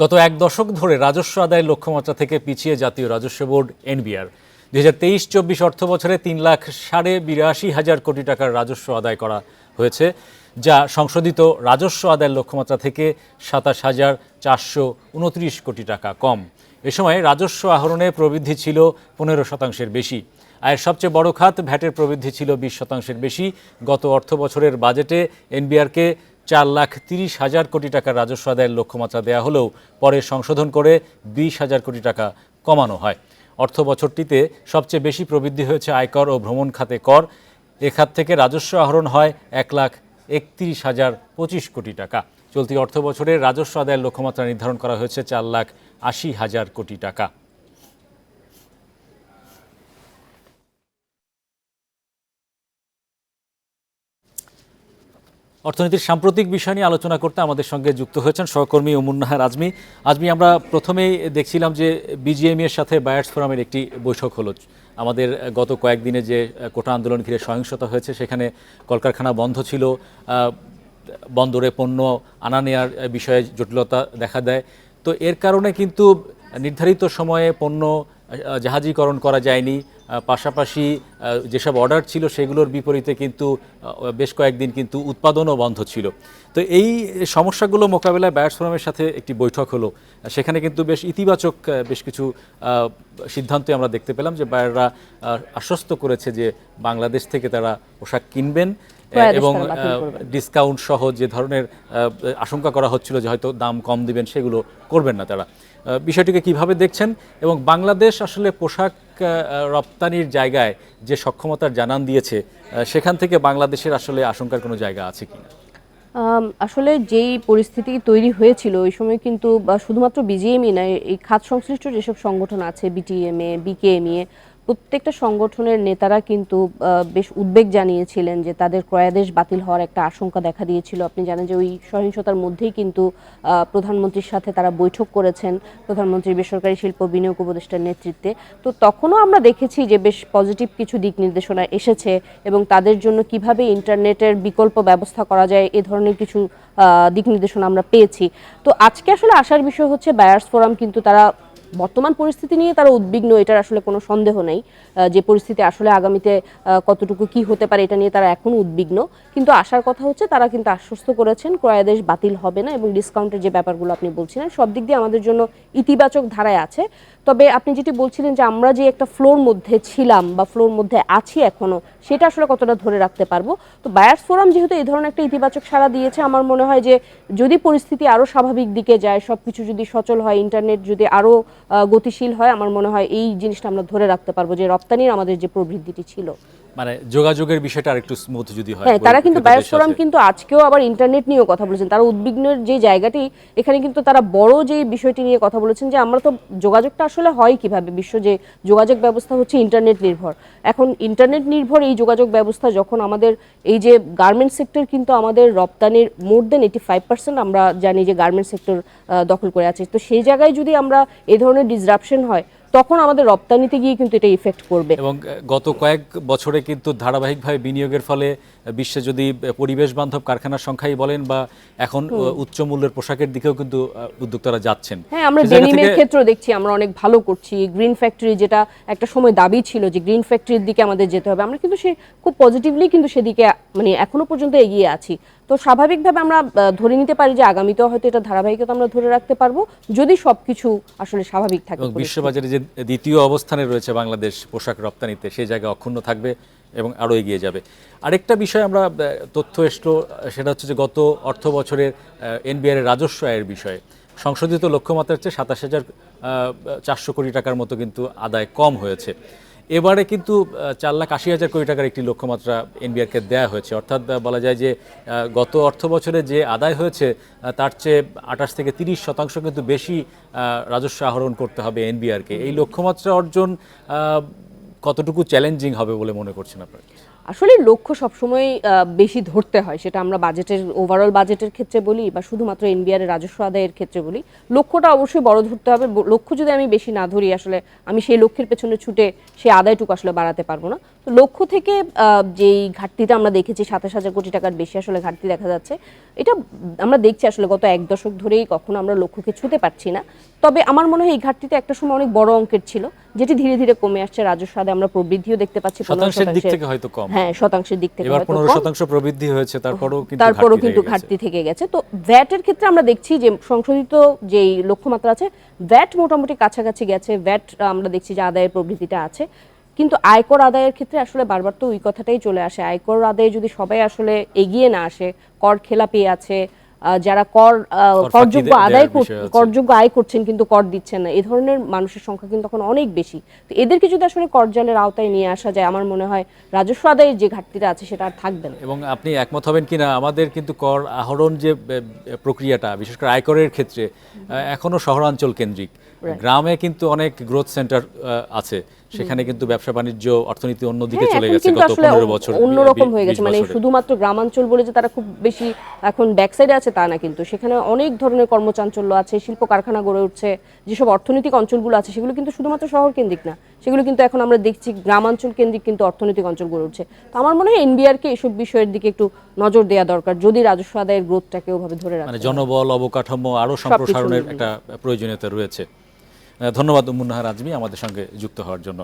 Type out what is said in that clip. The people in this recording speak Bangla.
গত এক দশক ধরে রাজস্ব আদায়ের লক্ষ্যমাত্রা থেকে পিছিয়ে জাতীয় রাজস্ব বোর্ড, এনবিআর। দু হাজার তেইশ চব্বিশ অর্থ বছরে তিন লাখ সাড়ে বিরাশি হাজার কোটি টাকার রাজস্ব আদায় করা হয়েছে, যা সংশোধিত রাজস্ব আদায়ের লক্ষ্যমাত্রা থেকে সাতাশ হাজার চারশো উনত্রিশ কোটি টাকা কম। এ সময় রাজস্ব আহরণে প্রবৃদ্ধি ছিল পনেরো শতাংশের বেশি। আয়ের সবচেয়ে বড় খাত ভ্যাটের প্রবৃদ্ধি ছিল বিশ শতাংশের বেশি। গত অর্থ বছরের বাজেটে এনবিআরকে চার লাখ তিরিশ হাজার কোটি টাকার রাজস্ব আদায়ের লক্ষ্যমাত্রা দেওয়া হলেও পরে সংশোধন করে বিশ হাজার কোটি টাকা কমানো হয়। অর্থ বছরটিতে সবচেয়ে বেশি প্রবৃদ্ধি হয়েছে আয়কর ও ভ্রমণ খাতে কর। এ খাত থেকে রাজস্ব আহরণ হয় এক লাখ একত্রিশ হাজার পঁচিশ কোটি টাকা। চলতি অর্থ বছরে রাজস্ব আদায়ের লক্ষ্যমাত্রা নির্ধারণ করা হয়েছে চার লাখ আশি হাজার কোটি টাকা। অর্থনীতির সাম্প্রতিক বিষয় নিয়ে আলোচনা করতে আমাদের সঙ্গে যুক্ত হয়েছেন সহকর্মী ওমুন্নাহার আজমি। আজমি, আমরা প্রথমেই দেখছিলাম যে বিজিএমই এর সাথে বায়ার্স ফোরামের একটি বৈঠক হলো। আমাদের গত কয়েকদিনে যে কোটা আন্দোলন ঘিরে সহিংসতা হয়েছে, সেখানে কলকারখানা বন্ধ ছিল বন্দরে পণ্য আনা নেওয়ার বিষয়ে জটিলতা দেখা দেয়। তো এর কারণে কিন্তু নির্ধারিত সময়ে পণ্য জাহাজীকরণ করা যায়নি। পাশাপাশি যেসব অর্ডার ছিল সেগুলোর বিপরীতে কিন্তু বেশ কয়েকদিন কিন্তু উৎপাদনও বন্ধ ছিল। তো এই সমস্যাগুলো মোকাবেলায় বায়ার্স ফোরামের সাথে একটি বৈঠক হলো। সেখানে কিন্তু বেশ ইতিবাচক বেশ কিছু সিদ্ধান্তই আমরা দেখতে পেলাম যে বায়াররা আশ্বস্ত করেছে যে বাংলাদেশ থেকে তারা পোশাক কিনবেন এবং। ডিসকাউন্ট সহ যে ধরনের আশঙ্কা করা হচ্ছিল যে হয়তো দাম কম দিবেন সেগুলো করবেন না তারা। বিষয়টিকে কীভাবে দেখছেন? এবং বাংলাদেশ আসলে পোশাক রপ্তানির জায়গায় যে সক্ষমতার জানান দিয়েছে সেখান থেকে বাংলাদেশের আসলে আশঙ্কার কোনো জায়গা আছে আম, আসলে যেই পরিস্থিতি তৈরি হয়েছিল ওই সময় কিন্তু শুধুমাত্র বিজিএমই নয় এই খাত সংশ্লিষ্ট যেসব সংগঠন আছে বিটিএমএ বিকেএমএ প্রত্যেকটা সংগঠনের নেতারা কিন্তু বেশ উদ্বেগ জানিয়েছিলেন যে তাদের ক্রয়াদেশ বাতিল হওয়ার একটা আশঙ্কা দেখা দিয়েছিল। আপনি জানেন যে ওই সহিংসতার মধ্যেই কিন্তু প্রধানমন্ত্রীর সাথে তারা বৈঠক করেছেন প্রধানমন্ত্রীর বেসরকারি শিল্প বিনিয়োগ উপদেষ্টার নেতৃত্বে। তো তখনও আমরা দেখেছি যে বেশ পজিটিভ কিছু দিক নির্দেশনা এসেছে এবং তাদের জন্য কীভাবে ইন্টারনেটের বিকল্প ব্যবস্থা করা যায়, এ ধরনের কিছু দিক নির্দেশনা আমরা পেয়েছি। তো আজকে আসলে আসার বিষয় হচ্ছে বায়ার্স ফোরাম কিন্তু তারা বর্তমান পরিস্থিতি নিয়ে তারা উদ্বিগ্ন এটার আসলে কোনো সন্দেহ নেই। যে পরিস্থিতি আসলে আগামীতে কতটুকু কি হতে পারে এটা নিয়ে তারা এখনও উদ্বিগ্ন। কিন্তু আসার কথা হচ্ছে তারা কিন্তু আশ্বস্ত করেছেন ক্রয়াদেশ বাতিল হবে না এবং ডিসকাউন্টের যে ব্যাপারগুলো আপনি বলছিলেন সব দিক দিয়ে আমাদের জন্য ইতিবাচক ধারায় আছে। তবে আপনি যেটি বলছিলেন যে আমরা যে একটা ফ্লোর মধ্যে ছিলাম বা ফ্লোর মধ্যে আছি এখনও সেটা আসলে কতটা ধরে রাখতে পারব? তো বায়ার্স ফোরাম যেহেতু এই ধরনের একটা ইতিবাচক সাড়া দিয়েছে আমার মনে হয় যে যদি পরিস্থিতি আরও স্বাভাবিক দিকে যায় সবকিছু যদি সচল হয় ইন্টারনেট যদি আরও আহ, গতিশীল হয়। আমার মনে হয় এই জিনিসটা আমরা ধরে রাখতে পারব যে রপ্তানির আমাদের যে প্রবৃদ্ধিটি ছিল। মানে যোগাযোগের বিষয়টা আরেকটু স্মুথ যদি হয় হ্যাঁ তারা কিন্তু বহির্ভূত ফোরাম কিন্তু আজকেও আবার ইন্টারনেট নিয়েও কথা বলেছেন। তারা উদ্বিগ্নের যে জায়গাটি এখানে কিন্তু তারা বড় যে বিষয়টি নিয়ে কথা বলেছেন যে আমরা তো যোগাযোগটা আসলে হয় কীভাবে? বিশ্ব যে যোগাযোগ ব্যবস্থা হচ্ছে ইন্টারনেট নির্ভর। এখন ইন্টারনেট নির্ভর এই যোগাযোগ ব্যবস্থা যখন আমাদের এই যে গার্মেন্ট সেক্টর কিন্তু আমাদের রপ্তানির মোর দেন এইটি ফাইভ পার্সেন্ট আমরা জানি যে গার্মেন্ট সেক্টর দখল করে আছে। তো সেই জায়গায় যদি আমরা এই ধরনের ডিসরাপশন হয় তখন আমাদের রপ্তানিতে গিয়ে কিন্তু এটা ইফেক্ট করবে। এবং গত কয়েক বছরে কিন্তু ধারাবাহিকভাবে বিনিয়োগের ফলে বিশ্বে যদি পরিবেশ বান্ধব কারখানার সংখ্যাই বলেন বা এখন উচ্চ মূল্যের পোশাকের দিকেও কিন্তু উদ্যোক্তারা যাচ্ছেন। হ্যাঁ আমরা ডেনিমের ক্ষেত্রে দেখছি আমরা অনেক ভালো করছি। গ্রিন ফ্যাক্টরি যেটা একটা সময় দাবি ছিল যে গ্রিন ফ্যাক্টরির দিকে আমাদের যেতে হবে আমরা কিন্তু সে খুব পজিটিভলি কিন্তু সেদিকে মানে এখনও পর্যন্ত এগিয়ে আছি। তো স্বাভাবিকভাবে আমরা ধরে নিতে পারি যে আগামীতেও হয়তো এটা ধারাবাহিকতা আমরা ধরে রাখতে পারব যদি সবকিছু আসলে স্বাভাবিক থাকে বিশ্ববাজারে যে দ্বিতীয় অবস্থানে রয়েছে বাংলাদেশ পোশাক রপ্তানিতে সেই জায়গাা অক্ষুণ্ণ থাকবে এবং আরও এগিয়ে যাবে। আরেকটা বিষয় আমরা তথ্য এসলো সেটা হচ্ছে যে গত অর্থ বছরের এনবিআর রাজস্ব আয়ের বিষয়ে। সংশোধিত লক্ষ্যমাত্রার চেয়ে সাতাশ হাজার চারশো কোটি টাকার মতো কিন্তু আদায় কম হয়েছে। এবারে কিন্তু চার লাখ আশি হাজার কোটি টাকার একটি লক্ষ্যমাত্রা এনবিআরকে দেওয়া হয়েছে। অর্থাৎ বলা যায় যে গত অর্থ বছরে যে আদায় হয়েছে তার চেয়ে আঠাশ থেকে তিরিশ শতাংশ কিন্তু বেশি রাজস্ব আহরণ করতে হবে এনবিআরকে। এই লক্ষ্যমাত্রা অর্জন কতটুকু চ্যালেঞ্জিং হবে বলে মনে করছেন আপনারা? আসলে লক্ষ্য সবসময় বেশি ধরতে হয়। সেটা আমরা বাজেটের ওভারঅল বাজেটের ক্ষেত্রে বলি বা শুধুমাত্র এনবিআর এর রাজস্ব আদায়ের ক্ষেত্রে বলি। লক্ষ্যটা অবশ্যই বড় ধরতে হবে। লক্ষ্য যদি আমি বেশি না ধরি আসলে আমি সেই লক্ষ্যের পেছনে ছুটে সেই আদায়টুকু আসলে বাড়াতে পারব না। তো লক্ষ্য থেকে যেই ঘাটতিটা আমরা দেখেছি সাতাশ হাজার কোটি টাকার বেশি আসলে ঘাটতি দেখা যাচ্ছে এটা আমরা দেখছি আসলে গত এক দশক ধরেই কখনো আমরা লক্ষ্যকে ছুতে পারছি না। তবে আমার মনে হয় এই ঘাটতিতে একটা সময় অনেক বড় অঙ্কের ছিল যেটি ধীরে ধীরে কমে আসছে। রাজস্ব আদায় আমরা প্রবৃদ্ধিও দেখতে পাচ্ছি পনেরো শতাংশের দিক থেকে হয়তো কম। হ্যাঁ শতাংশের দিক থেকে এবার হয়তো পনেরো কম। শতাংশ প্রবৃদ্ধি হয়েছে তারপরও কিন্তু তারপরও কিন্তু ঘাটতি থেকে গেছে। তো ভ্যাটের ক্ষেত্রে আমরা দেখছি যে সংশোধিত যেই লক্ষ্যমাত্রা আছে ভ্যাট মোটামুটি কাছাকাছি গেছে। ভ্যাট আমরা দেখছি যে আদায়ের প্রবৃদ্ধিটা আছে। কিন্তু আয়কর আদায়ের ক্ষেত্রে আসলে বারবার তো ওই কথাটাই চলে আসে। আয়কর আদায়ে যদি সবাই আসলে এগিয়ে না আসে কর খেলাপি আছে যারা কর করযোগ্য আদায়। করযোগ্য আয় করছেন কিন্তু কর দিচ্ছেন না। এই ধরনের মানুষের সংখ্যা কিন্তু তখন অনেক বেশি। তো এদেরকে যদি আসলে করজালের আওতায় নিয়ে আসা যায় আমার মনে হয় রাজস্ব আদায়ের যে ঘাটতিটা আছে সেটা আর থাকবে না। এবং আপনি একমত হবেন কিনা আমাদের কিন্তু কর আহরণ যে প্রক্রিয়াটা বিশেষ করে আয়করের ক্ষেত্রে এখনও শহরাঞ্চল কেন্দ্রিক। গ্রামে কিন্তু অনেক গ্রোথ সেন্টার আছে। সেখানে কিন্তু ব্যবসা বাণিজ্য অর্থনীতি অন্যদিকে হ্যাঁ, চলে গেছে গত আসলে পনেরো বছর অন্যরকম হয়ে গেছে। মানে শুধুমাত্র গ্রামাঞ্চল বলে যে তারা খুব বেশি এখন ব্যাকসাইডে আছে তা না কিন্তু। সেখানে অনেক ধরনের কর্মচাঞ্চল্য আছে শিল্প কারখানা গড়ে উঠছে যেসব অর্থনৈতিক অঞ্চলগুলো আছে সেগুলো কিন্তু শুধুমাত্র শহর কেন্দ্রিক না সেগুলো কিন্তু এখন আমরা দেখছি গ্রামাঞ্চল কেন্দ্রিক কিন্তু অর্থনৈতিক অঞ্চল গড়ে উঠছে। তো আমার মনে হয় এনবিআরকে এসব বিষয়ের দিকে একটু নজর দেওয়া দরকার যদি রাজস্ব আদায়ের গ্রোথটাকে ওভাবে ধরে রাখে মানে জনবল অবকাঠামো আরও সম্প্রসারণের একটা প্রয়োজনীয়তা রয়েছে। ধন্যবাদ মুন্নাহার আজমি আমাদের সঙ্গে যুক্ত হওয়ার জন্য।